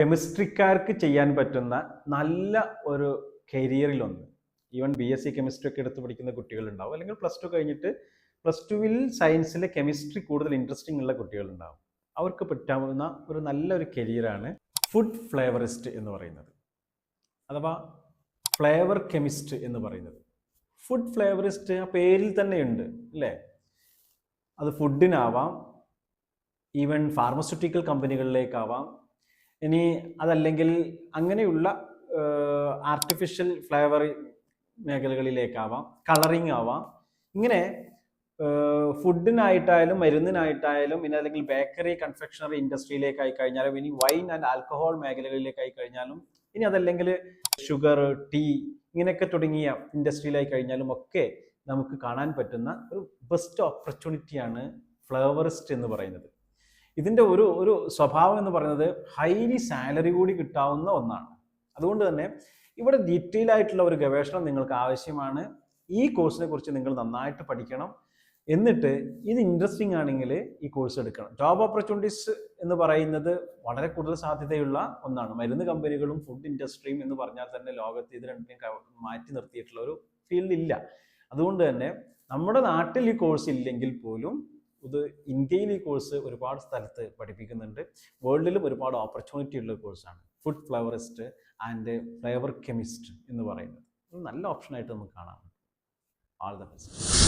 കെമിസ്ട്രിക്കാർക്ക് ചെയ്യാൻ പറ്റുന്ന നല്ല ഒരു കരിയറിലൊന്ന്. Even B S C chemistry ഒക്കെ എടുത്ത് പഠിക്കുന്ന കുട്ടികളുണ്ടാവും. അല്ലെങ്കിൽ പ്ലസ് ടു കഴിഞ്ഞിട്ട് പ്ലസ് ടുവിൽ സയൻസിലെ കെമിസ്ട്രി കൂടുതൽ ഇൻട്രസ്റ്റിംഗ് ഉള്ള കുട്ടികളുണ്ടാവും. അവർക്ക് പറ്റാവുന്ന ഒരു നല്ലൊരു കരിയറാണ് ഫുഡ് ഫ്ലേവറിസ്റ്റ് എന്ന് പറയുന്നത്. അഥവാ ഫ്ലേവർ കെമിസ്റ്റ് എന്ന് പറയുന്നത്. ഫുഡ് ഫ്ലേവറിസ്റ്റ് ആ പേരിൽ തന്നെയുണ്ട് അല്ലേ? അത് ഫുഡിനാവാം ഈവൻ ഫാർമസ്യൂട്ടിക്കൽ കമ്പനികളിലേക്കാവാം ഇനി അതല്ലെങ്കിൽ അങ്ങനെയുള്ള ആർട്ടിഫിഷ്യൽ ഫ്ലേവർ മേഖലകളിലേക്കാവാം കളറിങ് ആവാം. ഇങ്ങനെ ഫുഡിനായിട്ടായാലും മരുന്നിനായിട്ടായാലും ഇനി അല്ലെങ്കിൽ ബേക്കറി കൺഫെക്ഷണറി ഇൻഡസ്ട്രിയിലേക്കായി കഴിഞ്ഞാലും ഇനി വൈൻ ആൻഡ് ആൽക്കഹോൾ മേഖലകളിലേക്കായി കഴിഞ്ഞാലും ഇനി അതല്ലെങ്കിൽ ഷുഗർ ടീ ഇങ്ങനെയൊക്കെ തുടങ്ങിയ ഇൻഡസ്ട്രിയിലായി കഴിഞ്ഞാലും ഒക്കെ നമുക്ക് കാണാൻ പറ്റുന്ന ഒരു ബെസ്റ്റ് ഓപ്പർച്യൂണിറ്റിയാണ് ഫ്ലേവറിസ്റ്റ് എന്ന് പറയുന്നത്. ഇതിന്റെ ഒരു ഒരു സ്വഭാവം എന്ന് പറയുന്നത് ഹൈലി സാലറി കൂടി കിട്ടാവുന്ന ഒന്നാണ്. അതുകൊണ്ട് തന്നെ ഇവിടെ ഡീറ്റെയിൽ ആയിട്ടുള്ള ഒരു ഗവേഷണം നിങ്ങൾക്ക് ആവശ്യമാണ്. ഈ കോഴ്സിനെ കുറിച്ച് നിങ്ങൾ നന്നായിട്ട് പഠിക്കണം. എന്നിട്ട് ഇത് ഇൻട്രസ്റ്റിംഗ് ആണെങ്കിൽ ഈ കോഴ്സ് എടുക്കണം. ജോബ് ഓപ്പർച്യൂണിറ്റീസ് എന്ന് പറയുന്നത് വളരെ കൂടുതൽ സാധ്യതയുള്ള ഒന്നാണ്. മരുന്ന് കമ്പനികളും ഫുഡ് ഇൻഡസ്ട്രിയും എന്ന് പറഞ്ഞാൽ തന്നെ ലോകത്ത് ഇത് രണ്ടിനെയും മാറ്റി നിർത്തിയിട്ടുള്ള ഒരു ഫീൽഡ് ഇല്ല. അതുകൊണ്ട് തന്നെ നമ്മുടെ നാട്ടിൽ ഈ കോഴ്സ് ഇല്ലെങ്കിൽ പോലും ഇത് ഇന്ത്യയിൽ ഈ കോഴ്സ് ഒരുപാട് സ്ഥലത്ത് പഠിപ്പിക്കുന്നുണ്ട്. വേൾഡിലും ഒരുപാട് ഓപ്പർച്യൂണിറ്റി ഉള്ള കോഴ്സാണ് food flavourist and flavour chemist എന്ന് പറയുന്നത്. നല്ല ഓപ്ഷനായിട്ട് നമുക്ക് കാണാം. All the best